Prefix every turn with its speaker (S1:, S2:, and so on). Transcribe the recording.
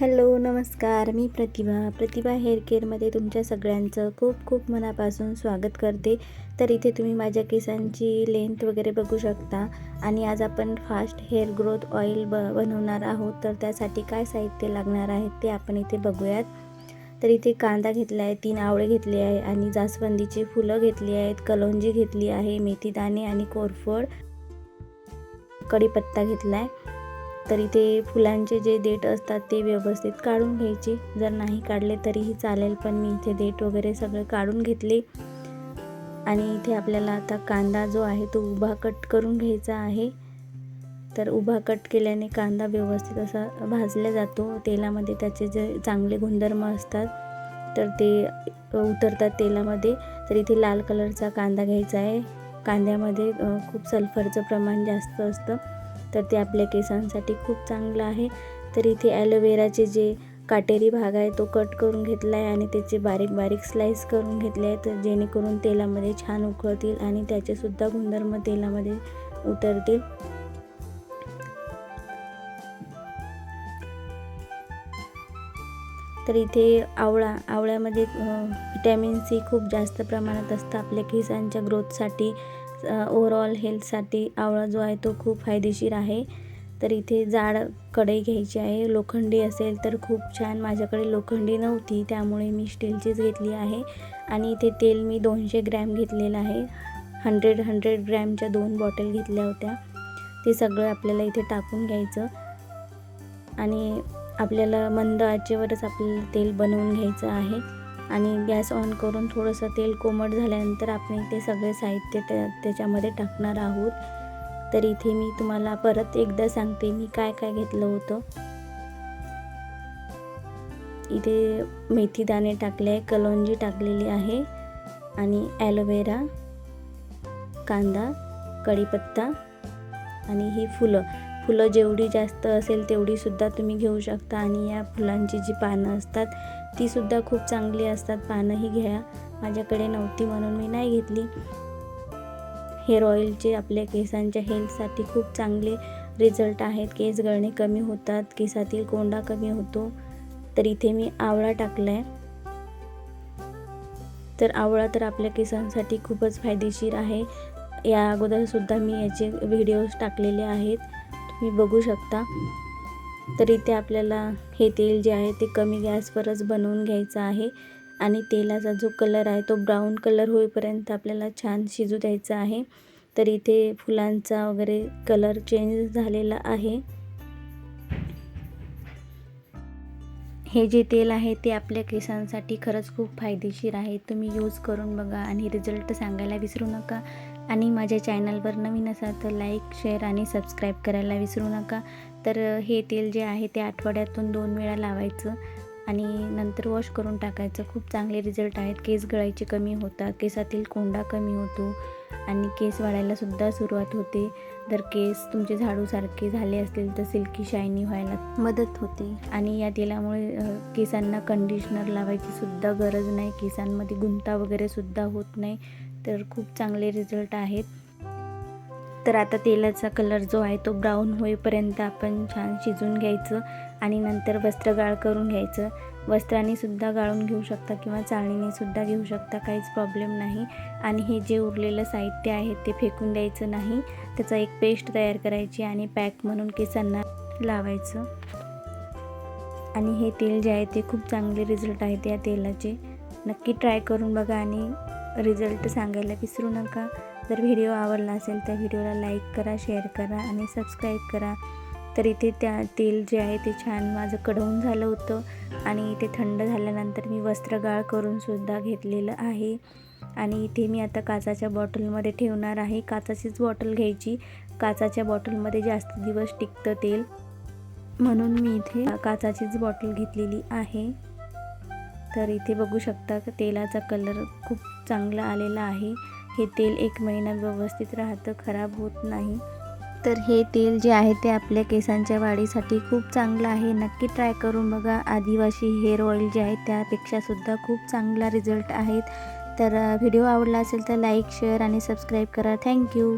S1: Hello नमस्कार. मी प्रतिभा. प्रतिभा hair केअरमध्ये तुमच्या सगळ्यांचं खूप खूप मनापासून स्वागत करते. तर इथे तुम्ही माझ्या केसांची लेंथ वगैरे बघू शकता. आणि आज आपण फास्ट हेअर ग्रोथ ऑइल ब बनवणार आहोत. तर त्यासाठी काय साहित्य लागणार आहे ते आपण इथे बघूयात. तर इथे कांदा घेतला आहे तीन आवळे घेतले आहे आणि जास्वंदीची फुलं घेतली आहेत कलोंजी घेतली आहे मेथीदाणे आणि कोरफड. कढीपत्ता घेतला आहे तर इथे फुलांचे जे देठ असतात ते व्यवस्थित काढून घ्यायचे. जर नाही काढले तरीही चालेल पण मी इथे देठ वगैरे सगळे काढून घेतले. आणि इथे आपल्याला आता कांदा जो आहे तो उभा कट करून घ्यायचा आहे. तर उभा कट केल्याने कांदा व्यवस्थित असा भाजला जातो. तेलामध्ये त्याचे जे चांगले गुणधर्म असतात तर ते उतरतात तेलामध्ये. तर इथे लाल कलरचा कांदा घ्यायचा आहे. कांद्यामध्ये खूप सल्फरचं प्रमाण जास्त असतं. तर ते आपल्या केसांसाठी खूप चांगलं आहे. तर इथे ॲलोवेराचे जे काटेरी भाग आहे तो कट करून घेतला आहे आणि त्याचे बारीक बारीक स्लाईस करून घेतले आहे तर जेणेकरून तेलामध्ये छान उकळतील आणि त्याचेसुद्धा गुणधर्म तेलामध्ये उतरतील. तर इथे आवळा आवळ्यामध्ये व्हिटॅमिन सी खूप जास्त प्रमाणात असतं आपल्या केसांच्या ग्रोथसाठी ओवरऑल हेल्थसाठी आवळा जो आहे तो खूप फायदेशीर आहे. तर इथे जाड कढई घ्यायची आहे. लोखंडी असेल तर खूप छान. माझ्याकडे लोखंडी नव्हती त्यामुळे मी स्टीलचीच घेतली आहे. आणि इथे तेल मी दोनशे ग्रॅम घेतलेलं आहे. हंड्रेड हंड्रेड ग्रॅमच्या दोन बॉटल घेतल्या होत्या. ते सगळं आपल्याला इथे टाकून घ्यायचं. आणि आपल्याला मंद आचेवरच आपल्याला तेल बनवून घ्यायचं आहे. आणि गॅस ऑन करून थोडंसं तेल कोमट झाल्यानंतर आपण ते सगळे साहित्य त्या त्याच्यामध्ये टाकणार आहोत. तर इथे मी तुम्हाला परत एकदा सांगते मी काय काय घेतलं होतं. इथे मेथी दाणे टाकले आहे कलोंजी टाकलेली आहे आणि ॲलोवेरा कांदा कढीपत्ता आणि ही फुलं. फुलं जेवढी जास्त असेल तेवढीसुद्धा तुम्ही घेऊ शकता आणि या फुलांची जी पानं असतात तीसुद्धा खूप चांगली असतात. पानंही घ्या. माझ्याकडे नव्हती म्हणून मी नाही घेतली. हेअर ऑइलचे आपल्या केसांच्या हेल्थसाठी खूप चांगले रिझल्ट आहेत. केस गळणे कमी होतात. केसातील कोंडा कमी होतो. तर इथे मी आवळा टाकला आहे तर आवळा तर आपल्या केसांसाठी खूपच फायदेशीर आहे. या अगोदरसुद्धा मी याचे व्हिडिओज टाकलेले आहेत. तुम्ही बघू शकता. तर इथे आपल्याला हे तेल जे आहे ते कमी गॅसवरच बनवून घ्यायचं आहे. आणि तेलाचा जो कलर आहे तो ब्राऊन कलर होईपर्यंत आपल्याला छान शिजू द्यायचा आहे. तर इथे फुलांचा वगैरे कलर चेंज झालेला आहे. हे जे तेल आहे ते आपल्या केसांसाठी खरंच खूप फायदेशीर आहे. तुम्ही यूज करून बघा आणि रिझल्ट सांगायला विसरू नका. आणि माझ्या चॅनलवर नवीन असाल तर लाईक शेअर आणि सबस्क्राईब करायला विसरू नका. तर हे तेल जे आहे ते आठवड्यातून दोन वेळा लावायचं आणि नंतर वॉश करून टाकायचं. खूप चांगले रिझल्ट आहेत. केस गळायचे कमी होतात. केसातील कोंडा कमी होतो आणि केस वाढायलासुद्धा सुरुवात होते. जर केस तुमचे झाडूसारखे झाले असतील तर सिल्की शायनी व्हायला मदत होते. आणि या तेलामुळे केसांना कंडिशनर लावायची सुद्धा गरज नाही. केसांमध्ये गुंता वगैरे सुद्धा होत नाही. तर खूप चांगले रिझल्ट आहेत. तर आता तेलाचा कलर जो आहे तो ब्राऊन होईपर्यंत आपण छान शिजून घ्यायचं आणि नंतर वस्त्र गाळ करून घ्यायचं. वस्त्राने सुद्धा गाळून घेऊ शकता किंवा चाळणीने सुद्धा घेऊ शकता काहीच प्रॉब्लेम नाही. आणि हे जे उरलेलं साहित्य आहे ते फेकून द्यायचं नाही. त्याचा एक पेस्ट तयार करायची आणि पॅक म्हणून केसांना लावायचं. आणि हे तेल जे आहे ते खूप चांगले रिझल्ट आहेत या तेलाचे. नक्की ट्राय करून बघा आणि रिझल्ट सांगायला विसरू नका. जर व्हिडिओ आवडला असेल तर व्हिडिओला लाईक करा शेअर करा आणि सबस्क्राईब करा. तर इथे त्या तेल जे आहे ते छान माझं कडवून झालं होतं आणि इथे थंड झाल्यानंतर मी वस्त्रगाळ करूनसुद्धा घेतलेलं आहे. आणि इथे मी आता काचाच्या बॉटलमध्ये ठेवणार आहे. काचाचीच बॉटल घ्यायची. काचाच्या बॉटलमध्ये जास्त दिवस टिकतं तेल. म्हणून मी इथे काचाचीच बॉटल घेतलेली आहे. तर इथे बघू शकता तेलाचा कलर खूप चांगला आलेला आहे. हे तेल एक महिना व्यवस्थित राहतं खराब होत नाही. तर हे तेल जे आहे ते आपल्या केसांच्या वाढीसाठी खूप चांगलं आहे. नक्की ट्राय करून बघा. आदिवासी हेअर ऑइल जे आहे त्यापेक्षासुद्धा खूप चांगला रिझल्ट आहेत. तर व्हिडिओ आवडला असेल तर लाईक शेअर आणि सबस्क्राईब करा. Thank you